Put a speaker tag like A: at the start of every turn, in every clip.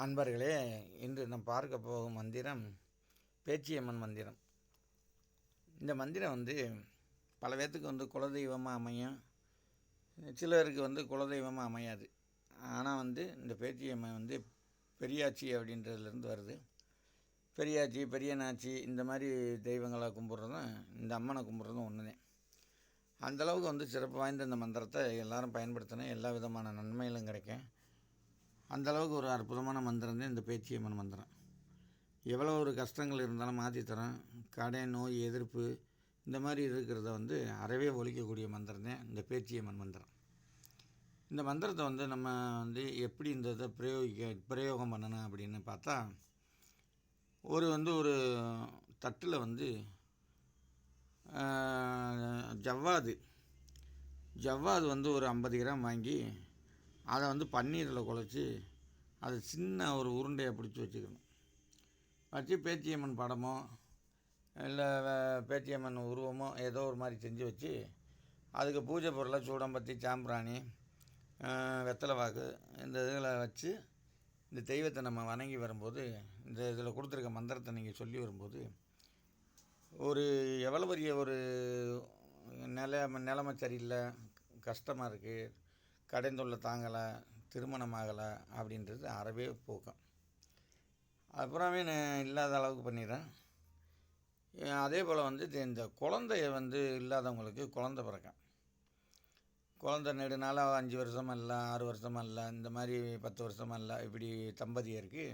A: நாம் பார்க்க போகும் மந்திரம் பேச்சியம்மன் மந்திரம். இந்த மந்திரம் வந்து பல பேர்த்துக்கு வந்து குலதெய்வமாக அமையும். சிலருக்கு வந்து குலதெய்வமாக அமையாது. ஆனால் வந்து இந்த பேச்சியம்மன் வந்து பெரியாச்சி அப்படின்றதுலேருந்து வருது. பெரியாச்சி பெரியனாச்சி இந்த மாதிரி தெய்வங்களை கும்பிட்றதும் இந்த அம்மனை கும்பிட்றதும் ஒன்று தான் அந்தளவுக்கு வந்து சிறப்பு வாய்ந்த இந்த மந்திரத்தை எல்லோரும் பயன்படுத்தினா எல்லா விதமான நன்மைகளும் கிடைக்கும். அந்தளவுக்கு ஒரு அற்புதமான மந்திரம் தான் இந்த பேச்சியம்மன் மந்திரம். எவ்வளோ ஒரு கஷ்டங்கள் இருந்தாலும் மாற்றி தரோம் கடை நோய் எதிர்ப்பு இந்த மாதிரி இருக்கிறத வந்து அறவே ஒழிக்கக்கூடிய மந்திரம் தான் இந்த பேச்சியம்மன் மந்திரம். இந்த மந்திரத்தை வந்து நம்ம வந்து எப்படி இந்த இதை பிரயோகிக்க பிரயோகம் பண்ணணும் அப்படின்னு பார்த்தா ஒரு வந்து ஒரு தட்டில் வந்து ஜவ்வாது. ஜவ்வாது வந்து ஒரு ஐம்பது கிராம் வாங்கி அதை வந்து பன்னீரில் குழச்சி அதை சின்ன ஒரு உருண்டையை பிடிச்சி வச்சுக்கணும். வச்சு பேச்சியம்மன் படமோ இல்லை பேச்சியம்மன் உருவமோ ஏதோ ஒரு மாதிரி செஞ்சு வச்சு அதுக்கு பூஜை பொருளை சூடம்பத்தி சாம்பிராணி வெத்தலை வாக்கு இந்த இதில் வச்சு இந்த தெய்வத்தை நம்ம வணங்கி வரும்போது இந்த இதில் கொடுத்துருக்க மந்திரத்தை நீங்கள் சொல்லி வரும்போது ஒரு எவ்வளோ பெரிய ஒரு நில நிலமை சரியில்லை கஷ்டமாக இருக்குது கடைந்தொல்லை தாங்கலை திருமணம் ஆகலை அப்படின்றது அறவே போக்கும். அப்புறமே நான் இல்லாத அளவுக்கு பண்ணிடுறேன். அதே போல் வந்து இது இந்த குழந்தைய வந்து இல்லாதவங்களுக்கு குழந்த பிறக்கும். குழந்த நெடுநாளாக அஞ்சு வருஷமாக இல்லை ஆறு வருஷமா இல்லை இந்த மாதிரி பத்து வருஷமாக இல்லை இப்படி தம்பதியருக்கு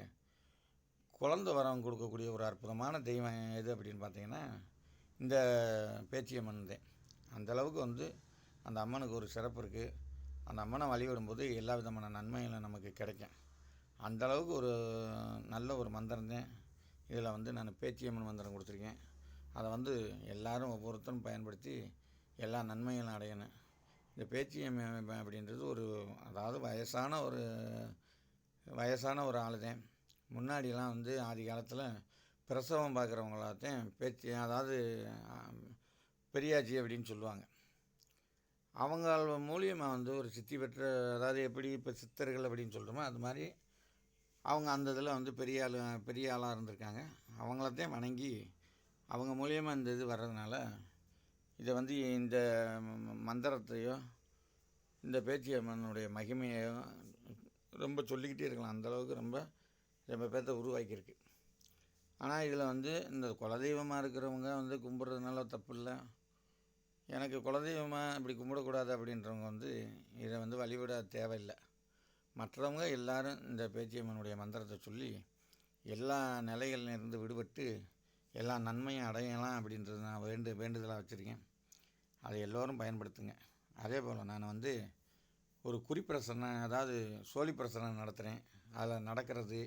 A: குழந்த வரம் கொடுக்கக்கூடிய ஒரு அற்புதமான தெய்வம் எது அப்படின்னு பார்த்தீங்கன்னா இந்த பேச்சியம்மன் தான். அந்த அளவுக்கு வந்து அந்த அம்மனுக்கு ஒரு சிறப்பு இருக்குது அந்த அம்மனை வழிபடும்போது எல்லா விதமான நன்மைகளும் நமக்கு கிடைக்கும். அந்தளவுக்கு ஒரு நல்ல ஒரு மந்திரம் தான். இதில் வந்து நான் பேச்சியம்மன் மந்திரம் கொடுத்துருக்கேன். அதை வந்து எல்லாரும் ஒவ்வொருத்தரும் பயன்படுத்தி எல்லா நன்மைகளும் அடையணும். இந்த பேச்சியம்மன் அப்படின்றது ஒரு அதாவது வயசான ஒரு வயசான ஒரு ஆள் தான். முன்னாடிலாம் வந்து ஆதி காலத்தில் பிரசவம் பார்க்குறவங்களாத்தையும் பேச்சு அதாவது பெரியாச்சி அப்படின்னு சொல்லுவாங்க. அவங்க மூலியமாக வந்து ஒரு சித்தி பெற்ற அதாவது எப்படி இப்போ சித்தர்கள் அப்படின்னு சொல்கிறோமோ அது மாதிரி அவங்க அந்த இதில் வந்து பெரிய ஆள் பெரிய ஆளாக இருந்திருக்காங்க. அவங்களத்தையும் வணங்கி அவங்க மூலியமாக இந்த இது வர்றதுனால இதை வந்து இந்த மந்திரத்தையோ இந்த பேச்சியம்மனுடைய மகிமையோ ரொம்ப சொல்லிக்கிட்டே இருக்கலாம். அந்தளவுக்கு ரொம்ப ரொம்ப பேர்த்த உருவாக்கியிருக்கு. ஆனால் இதில் வந்து இந்த குலதெய்வமாக இருக்கிறவங்க வந்து கும்பிட்றதுனால தப்பு இல்லை. எனக்கு குலதெய்வமாக இப்படி கும்பிடக்கூடாது அப்படின்றவங்க வந்து இதை வந்து வழிபட தேவையில்லை. மற்றவங்க எல்லாரும் இந்த பேச்சியம்மனுடைய மந்திரத்தை சொல்லி எல்லா நிலைகளிலிருந்து விடுபட்டு எல்லா நன்மையும் அடையலாம் அப்படின்றது நான் வேண்டு வேண்டுதலாக வச்சுருக்கேன். அதை எல்லோரும் பயன்படுத்துங்க. அதே போல் நான் வந்து ஒரு குறிப்பிரசனை அதாவது சோழி பிரசனை நடத்துகிறேன். அதில் நடக்கிறது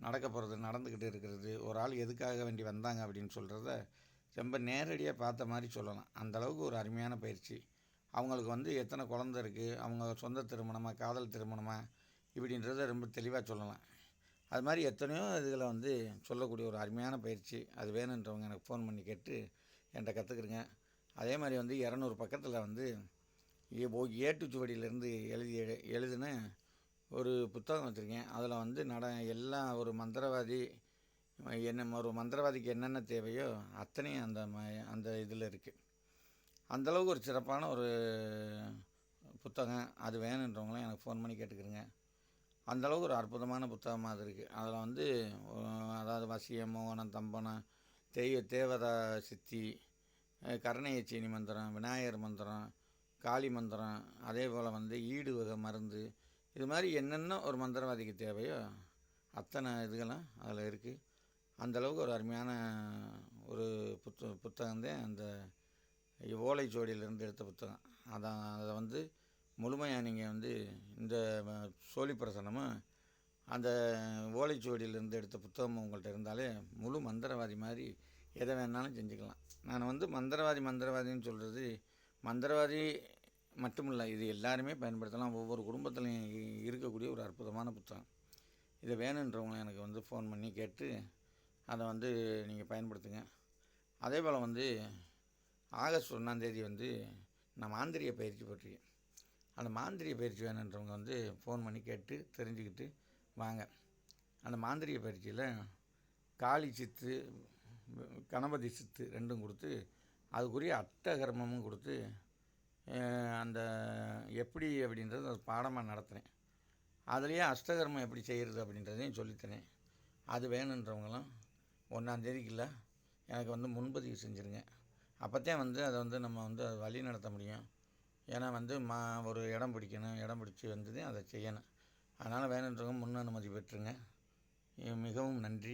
A: நடக்க போகிறது நடந்துக்கிட்டு இருக்கிறது ஒரு ஆள் எதுக்காக வேண்டி வந்தாங்க அப்படின்னு சொல்கிறத ரொம்ப நேரடியாக பார்த்த மாதிரி சொல்லலாம். அந்தளவுக்கு ஒரு அருமையான பயிற்சி. அவங்களுக்கு வந்து எத்தனை குழந்த இருக்குது அவங்க சொந்த திருமணமாக காதல் திருமணமாக இப்படின்றத ரொம்ப தெளிவாக சொல்லலாம். அது மாதிரி எத்தனையோ இதுகளை வந்து சொல்லக்கூடிய ஒரு அருமையான பயிற்சி. அது வேணுன்றவங்க எனக்கு ஃபோன் பண்ணி கேட்டு என்கிட்ட கற்றுக்குறங்க அதே மாதிரி வந்து இரநூறு பக்கத்தில் வந்து ஏ- ஓ ஏட்டுச்சுவடியிலேருந்து எழுதி எழுதின ஒரு புத்தகம் வச்சுருக்கேன். அதில் வந்து நட எல்லா ஒரு மந்திரவாதி என்ன ஒரு மந்திரவாதிக்கு என்னென்ன தேவையோ அத்தனையும் அந்த ம அந்த இதில் இருக்குது அந்தளவுக்கு ஒரு சிறப்பான ஒரு புத்தகம். அது வேணுன்றவங்களாம் எனக்கு ஃபோன் பண்ணி கேட்டுக்கிறேங்க அந்தளவுக்கு ஒரு அற்புதமான புத்தகமாக அது இருக்குது அதில் வந்து அதாவது வசியம் மோகனம் தம்பனம் தெய்வ தேவதா சித்தி அஹ், கருணையச்சீனி மந்திரம் விநாயகர் மந்திரம் காளி மந்திரம் அதே போல் வந்து ஈடு வகை மருந்து இது மாதிரி என்னென்ன ஒரு மந்திரவாதிக்கு தேவையோ அத்தனை இதுகளும் அதில் இருக்குது அந்தளவுக்கு ஒரு அருமையான ஒரு புத்த புத்தகம் தான் அந்த ஓலைச்சுவடியிலேருந்து எடுத்த புத்தகம். அதான் அதை வந்து முழுமையாக நீங்கள் வந்து இந்த சோழி பிரசனமும் அந்த ஓலைச்சுவடியிலேருந்து எடுத்த புத்தகம் உங்கள்கிட்ட இருந்தாலே முழு மந்திரவாதி மாதிரி எதை வேணாலும் செஞ்சுக்கலாம். நான் வந்து மந்திரவாதி மந்திரவாதின்னு சொல்கிறது மந்திரவாதி மட்டும் இல்லை இது எல்லாருமே பயன்படுத்தலாம். ஒவ்வொரு குடும்பத்துலையும் இருக்கக்கூடிய ஒரு அற்புதமான புத்தகம். இதை வேணுன்றவங்க எனக்கு வந்து ஃபோன் பண்ணி கேட்டு அதை வந்து நீங்கள் பயன்படுத்துங்க. அதே போல் வந்து ஆகஸ்ட் ஒன்றாந்தேதி வந்து நான் மாந்திரிய பயிற்சி போட்டிருக்கேன் அந்த மாந்திரிய பயிற்சி வேணுன்றவங்க வந்து ஃபோன் பண்ணி கேட்டு தெரிஞ்சுக்கிட்டு வாங்க. அந்த மாந்திரிய பயிற்சியில் காளி சித்து கணபதி சித்து ரெண்டும் கொடுத்து அதுக்குரிய அட்டகர்மமும் கொடுத்து அந்த எப்படி அப்படின்றது ஒரு பாடமாக நடத்துகிறேன் அதுலேயே அஷ்டகர்மம் எப்படி செய்கிறது அப்படின்றதையும் சொல்லித்தரேன். அது வேணுன்றவங்களும் ஒன்றாந்தேதிக்குள்ள எனக்கு வந்து முன்பதிவு செஞ்சுருங்க. அப்போத்தான் வந்து அதை வந்து நம்ம வந்து அதை வழி நடத்த முடியும். ஏன்னா வந்து மா ஒரு இடம் பிடிக்கணும் இடம் பிடிச்சி வந்து அதை செய்யணும். அதனால் வேணுன்றவங்க முன் அனுமதி பெற்றுங்க மிகவும் நன்றி.